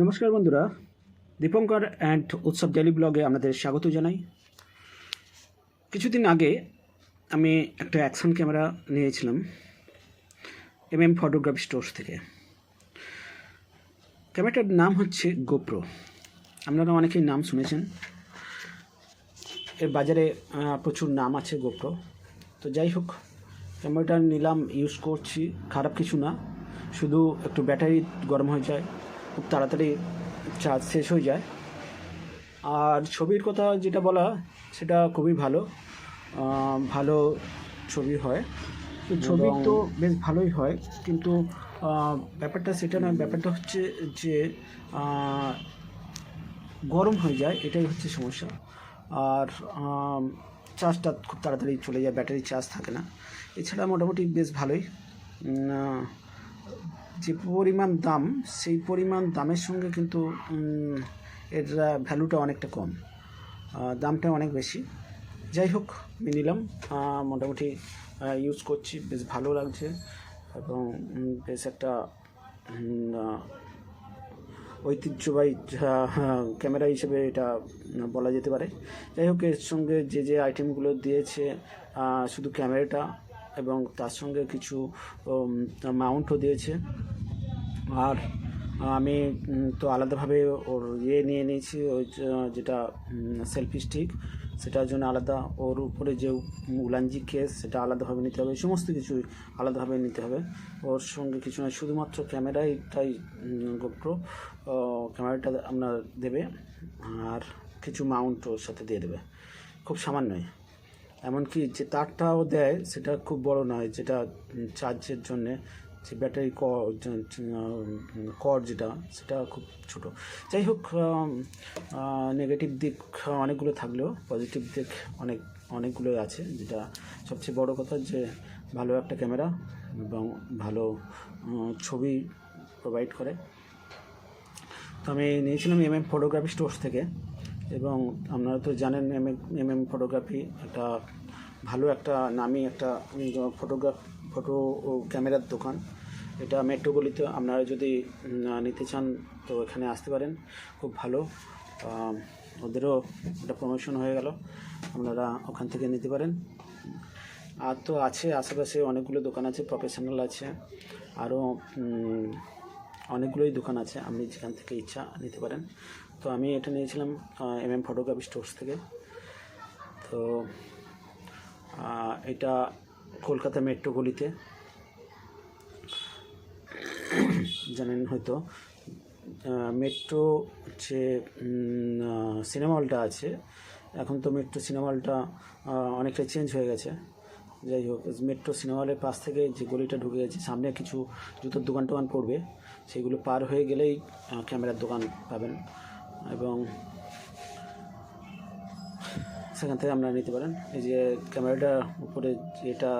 নমস্কার বন্ধুরা, দীপঙ্কর অ্যান্ড উৎসব ডেলি ব্লগে আপনাদের স্বাগত জানাই। কিছুদিন আগে আমি একটা অ্যাকশন ক্যামেরা নিয়েছিলাম এম এম ফটোগ্রাফি স্টোর্স থেকে। ক্যামেরাটার নাম হচ্ছে গোপ্রো। আপনারা অনেকেই নাম শুনেছেন। এর বাজারে প্রচুর নাম আছে গোপ্রো। তো যাই হোক, ক্যামেরাটা নিলাম ইউজ করছি। খারাপ কিছু না। শুধু একটু ব্যাটারি গরম হয়ে যায়। খুব তাড়াতাড়ি চার্জ শেষ হয়ে যায়। আর ছবির কথা যেটা বলা সেটা খুবই ভালো ভালো ছবি হয়। তো ছবি তো বেশ ভালোই হয় কিন্তু ব্যাপারটা সেটা নয় ব্যাপারটা হচ্ছে যে গরম হয়ে যায় এটাই হচ্ছে সমস্যা। আর চার্জটা খুব তাড়াতাড়ি চলে যায় ব্যাটারি চার্জ থাকে না। এছাড়া মোটামুটি বেশ ভালোই। যে পরিমাণ দাম সেই পরিমাণ দামের সঙ্গে কিন্তু এর ভ্যালুটা অনেকটা কম। দামটা অনেক বেশি। যাই হোক আমি নিলাম। মোটামুটি ইউজ করছি। বেশ ভালো লাগছে। এবং বেশ একটা ঐতিহ্যবাহী হ্যাঁ, ক্যামেরা হিসেবে এটা বলা যেতে পারে। যাই হোক এর সঙ্গে যে যে আইটেমগুলো দিয়েছে শুধু ক্যামেরাটা এবং তার সঙ্গে কিছু মাউন্টও দিয়েছে। আর, আমি তো আলাদাভাবে ওর ইয়ে নিয়ে নিয়েছি, ওই যেটা সেলফি স্টিক সেটার জন্য আলাদা ওর উপরে যে উলাঞ্জি কেস সেটা আলাদাভাবে নিতে হবে। সমস্ত কিছু আলাদাভাবে নিতে হবে। ওর সঙ্গে কিছু না শুধুমাত্র ক্যামেরাইটাই গোপ্রো ক্যামেরাটা আপনার দেবে, আর কিছু মাউন্ট ওর সাথে দিয়ে দেবে। খুব সামান্যই এমনকি যে তারটাও দেয়, সেটা খুব বড় নয়, যেটা চার্জের জন্যে, যে ব্যাটারি কর যেটা, সেটা খুব ছোট। যাই হোক নেগেটিভ দিক অনেকগুলো থাকলেও পজিটিভ দিক অনেক, অনেকগুলোই আছে, যেটা সবচেয়ে বড় কথা যে ভালো একটা ক্যামেরা এবং ভালো ছবি প্রোভাইড করে। তো আমি নিয়েছিলাম এম এম ফটোগ্রাফি স্টোর্স থেকে। এবং আপনারা তো জানেন এম এম এম ফটোগ্রাফি একটা ভালো একটা নামি একটা ফটোগ্রাফ, ফটো ও ক্যামেরার দোকান। এটা মেট্রোগলিতে আপনারা যদি নিতে চান, তো এখানে আসতে পারেন। খুব ভালো। ওদেরও একটা প্রমোশন হয়ে গেল। আপনারা ওখান থেকে নিতে পারেন। আর তো আছে, আশেপাশে অনেকগুলো দোকান আছে প্রফেশনাল আছে। আরও অনেকগুলোই দোকান আছে। আপনি যেখান থেকে ইচ্ছা নিতে পারেন। তো আমি এটা নিয়েছিলাম এম এম ফটোগ্রাফি স্টোর্স থেকে। তো এটা কলকাতা মেট্রো গলিতে। জানেন হয়তো মেট্রো যে সিনেমা হলটা আছে, এখন তো মেট্রো সিনেমা হলটা অনেকটা চেঞ্জ হয়ে গেছে। যাই হোক, মেট্রো সিনেমা হলের পাশ থেকে যে গলিটা ঢুকে গেছে, সামনে কিছু জুতোর দোকান টোকান পড়বে। সেগুলো পার হয়ে গেলেই ক্যামেরার দোকান পাবেন। এবং সেখান থেকে আপনারা নিতে পারেন। এই যে ক্যামেরাটা উপরে যেটা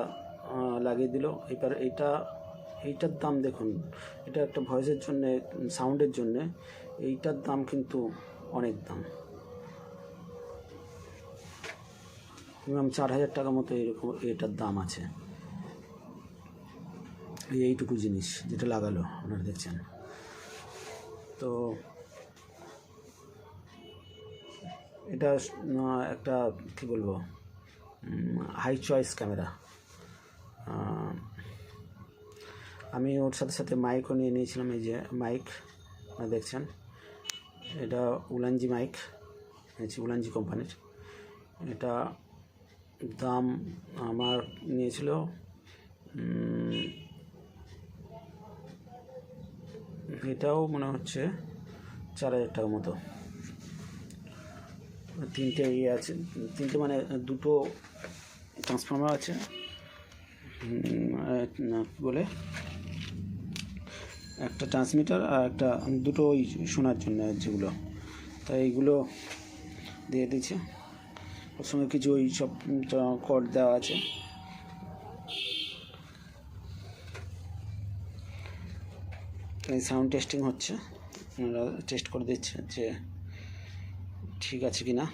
লাগিয়ে দিল এবার এইটা, এইটার দাম দেখুন, এটা একটা ভয়েসের জন্যে, সাউন্ডের জন্যে, এইটার দাম কিন্তু অনেক দাম। মিনিমাম চার হাজার টাকা মতো এরকম এটার দাম আছে। এই এইটুকু জিনিস যেটা লাগালো, আপনারা দেখছেন। তো এটা একটা, কি বলব হাই চয়েস ক্যামেরা আমি ওর সাথে সাথে মাইকও নিয়ে নিয়েছিলাম, এই যে মাইক দেখছেন? এটা উলানজি মাইক নিয়েছি উলানজি কোম্পানির এটা দাম আমার নিয়েছিল এটাও মনে হচ্ছে চার হাজার টাকা মতো। তিনটে ইয়ে আছে, তিনটে মানে দুটো ট্রান্সফর্মার আছে বলে? একটা ট্রান্সমিটার আর একটা দুটো ওই শোনার জন্য যেগুলো। তাই এইগুলো দিয়ে দিচ্ছে। ওর সঙ্গে কিছু ওই সব কড দেওয়া আছে। এই সাউন্ড টেস্টিং হচ্ছে। ওনারা টেস্ট করে দিচ্ছে যে ঠিক আছে কি না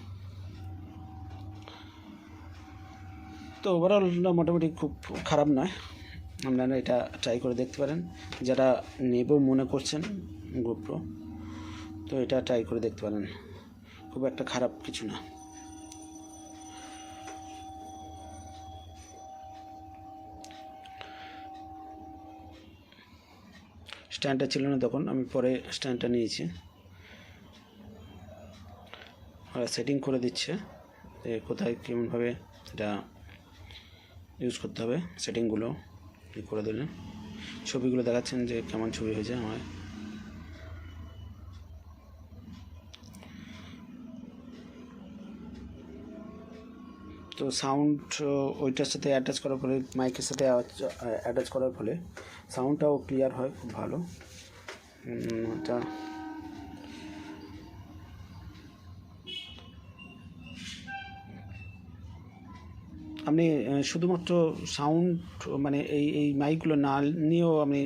তো ওভারঅল মোটামুটি খুব খারাপ নয়। আপনারা এটা ট্রাই করে দেখতে পারেন। যারা নেব মনে করছেন গোপ্রো তো এটা ট্রাই করে দেখতে পারেন। খুব একটা খারাপ কিছু না। স্ট্যান্ডটা ছিল না তখন, আমি পরে স্ট্যান্ডটা নিয়েছি। ওরা সেটিং করে দিচ্ছে যে কোথায় কেমনভাবে এটা ইউজ করতে হবে। সেটিংগুলো করে দিলেন ছবিগুলো দেখাচ্ছেন যে কেমন ছবি হয়েছে আমার। তো সাউন্ড ওইটার সাথে অ্যাটাচ করার ফলে মাইকের সাথে অ্যাটাচ করার ফলে সাউন্ডটাও ক্লিয়ার হয়, খুব ভালো। এটা আপনি শুধুমাত্র সাউন্ড মানে এই এই মাইকগুলো না নিয়েও আপনি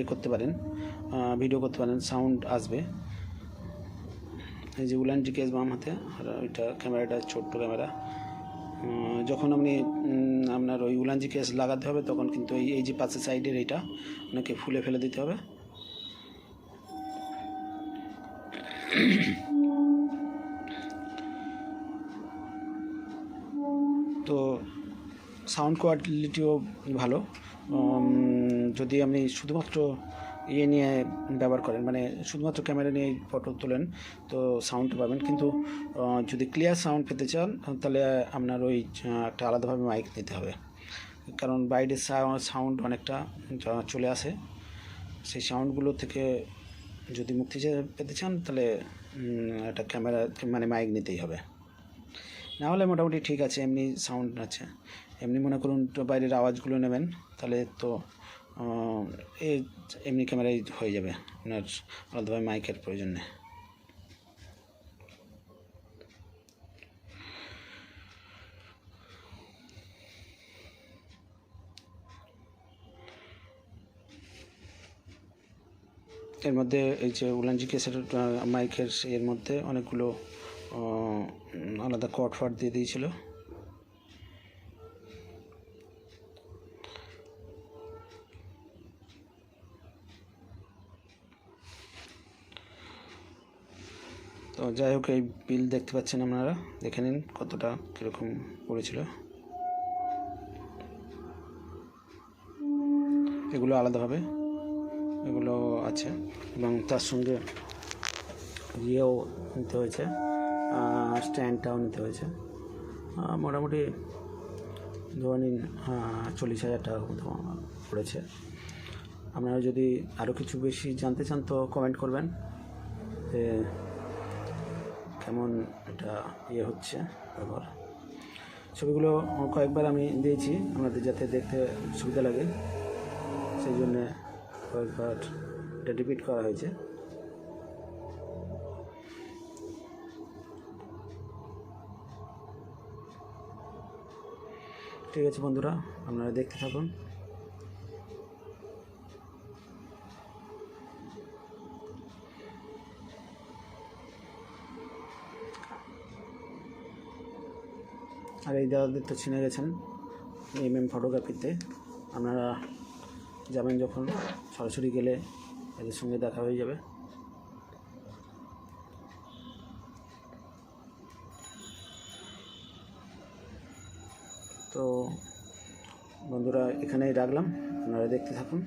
এ করতে পারেন ভিডিও করতে পারেন সাউন্ড আসবে। এই যে উলান জিকেস বাম হাতে, আর ওইটা ক্যামেরাটা ছোট্ট ক্যামেরা যখন আপনি আপনার ওই উলানজি কেস লাগাতে হবে, তখন কিন্তু এই এই যে পাশের সাইডের এইটা আপনাকে ফুলে ফেলে দিতে হবে। সাউন্ড কোয়ালিটিও ভালো। যদি আপনি শুধুমাত্র ইয়ে নিয়ে ব্যবহার করেন মানে শুধুমাত্র ক্যামেরা নিয়ে ফটো তোলেন, তো সাউন্ড পাবেন। কিন্তু যদি ক্লিয়ার সাউন্ড পেতে চান, তাহলে আপনার ওই একটা আলাদাভাবে মাইক নিতে হবে। কারণ বাইরের সাউন্ড অনেকটা চলে আসে। সেই সাউন্ডগুলো থেকে যদি মুক্তি পেতে চান, তাহলে একটা ক্যামেরা মানে মাইক নিতেই হবে। না হলে মোটামুটি ঠিক আছে, এমনি সাউন্ড আছে। এমনি মনে করুন বাইরের আওয়াজগুলো নেবেন তাহলে তো আহ, এ এমনি ক্যামেরায় হয়ে যাবে আপনার আলাদাভাবে মাইকের প্রয়োজন নেই। এর মধ্যে এই যে উলানজি কেসের মাইকের এর মধ্যে অনেকগুলো আলাদা কট ফাট দিয়ে দিয়েছিল। তো যাই হোক, এই বিল দেখতে পাচ্ছেন আপনারা। দেখে নিন কতটা কীরকম পড়েছিল। এগুলো আলাদাভাবে এগুলো আছে এবং তার সঙ্গে ইয়েও নিতে হয়েছে স্ট্যান্ডটাও নিতে হয়েছে। মোটামুটি ধরে নিন চল্লিশ হাজার টাকা মতো পড়েছে। আপনারা যদি আরও কিছু বেশি জানতে চান তো কমেন্ট করবেন। কেমন এটা ইয়ে হচ্ছে ব্যবহার ছবিগুলো কয়েকবার আমি দিয়েছি, আপনাদের যাতে দেখতে সুবিধা লাগে। সেই জন্যে কয়েকবার এটা রিপিট করা হয়েছে। ঠিক আছে বন্ধুরা, আপনারা দেখতে থাকুন। আর এই তো চিনে গেছেন এম এম ফটোগ্রাফিতে। আপনারা যাবেন যখন সরাসরি গেলে এদের সঙ্গে দেখা হয়ে যাবে। তো বন্ধুরা, এখানেই রাখলাম। আপনারা দেখতে থাকুন।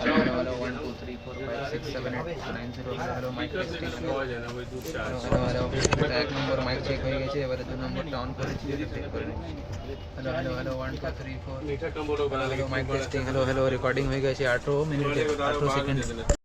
hello, hello, one, two, three, four, five, six, seven, eight, nine, zero, hello, mic check. Hello, hello, એક નંબર માઇક ચેક થઈ ગઈ છે હવે રજૂ નંબર ડાઉન કરે છે hello hello hello one two three four hello mic testing hello hello recording હોઈ ગઈ છે આઠો મિનિટ આઠો સેકન્ડ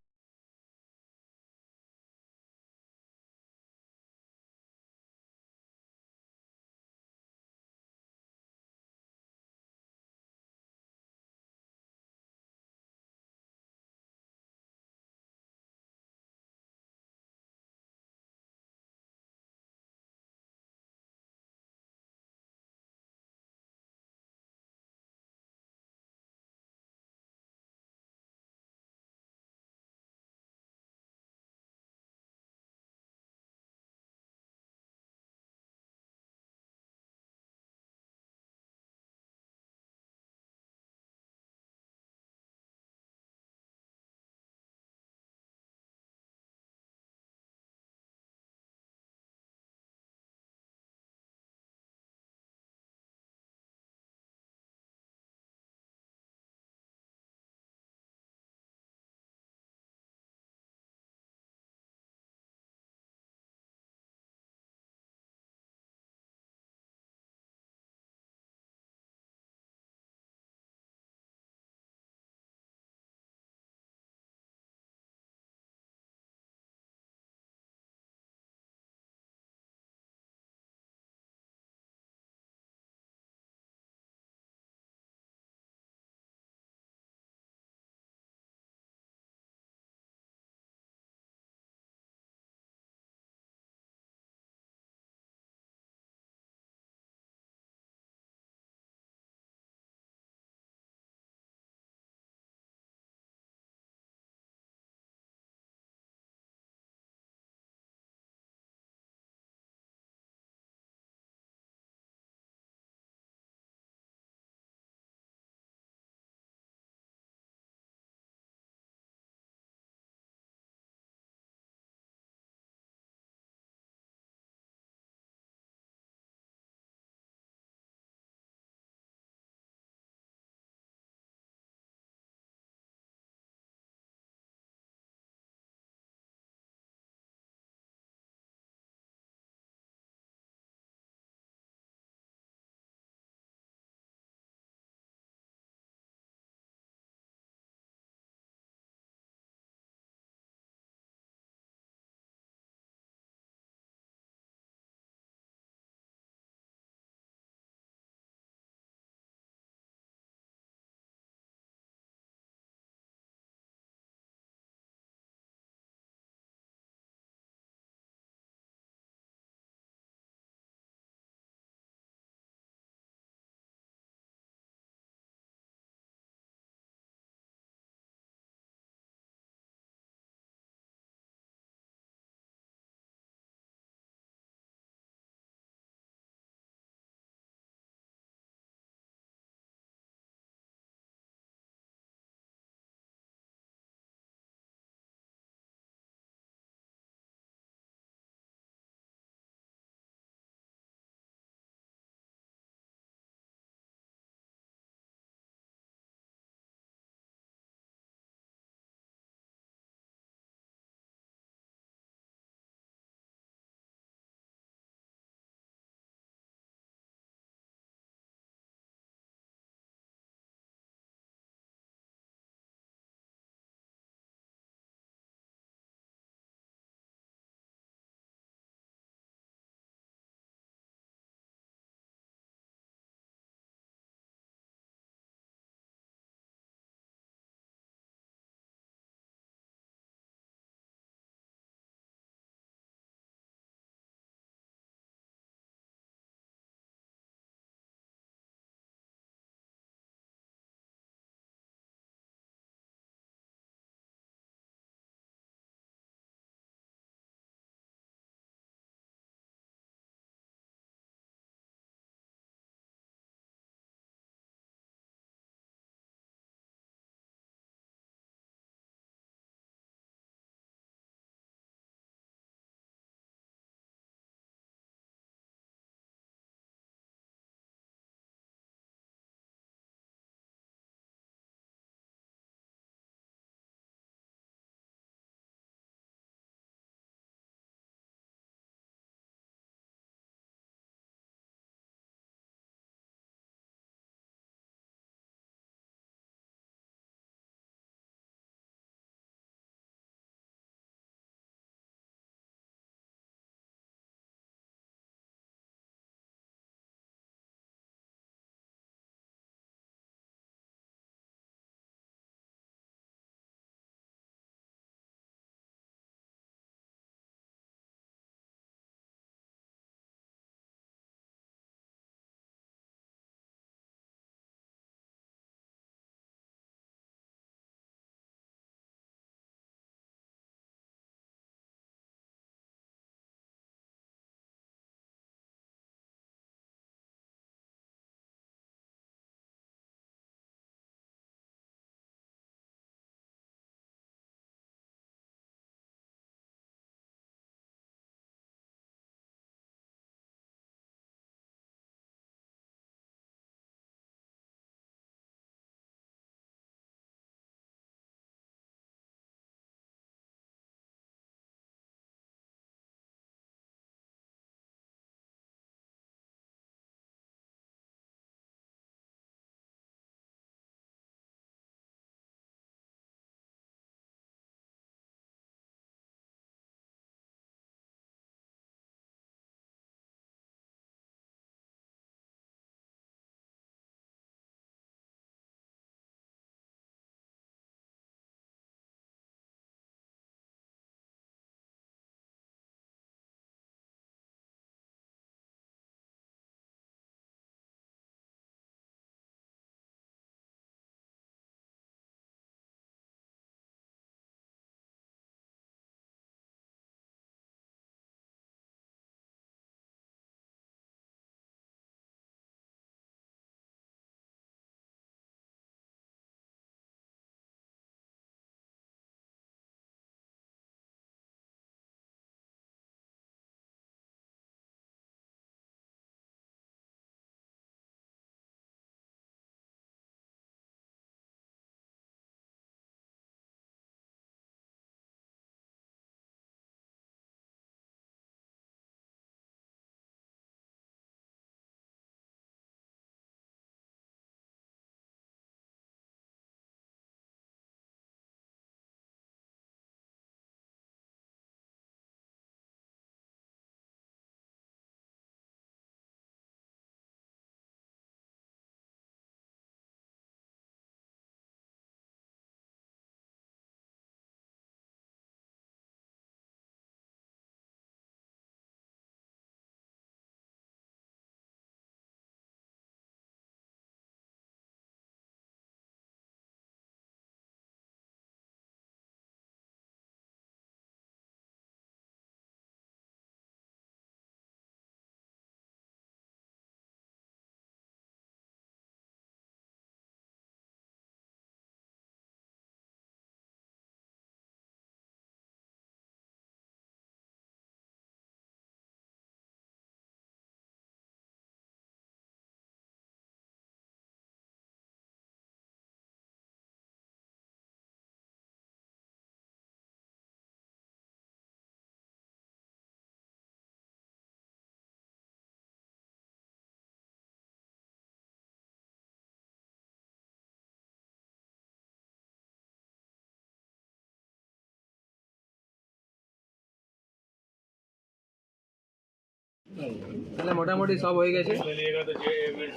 তাহলে মোটামুটি সব হয়ে গেছে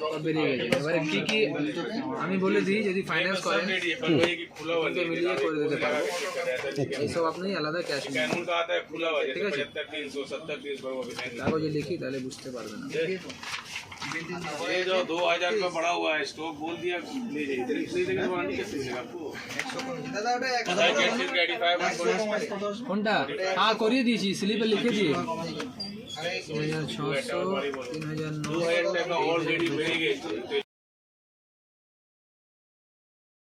সব বেরিয়ে গেছে এবারে কি কি আমি বলে দিই যদি ফাইন্যান্স করেন ওকে মিলিয়ে করে দিতে পারবো এইসব আপনি আলাদা ক্যাশ ঠিক আছে কাগজে লিখি তাহলে বুঝতে পারবেন না ये जो दो हजार का पड़ा हुआ है स्टॉक बोल दिया ले जाइए इतनी इतनी देर के वारंटी कैसे मिलेगा आपको गाड़ी फाइव কোনটা হ্যাঁ করিয়ে দিয়েছি স্লিপে লিখে दो हज़ार छः सौ तीन हज़ार नौ सौ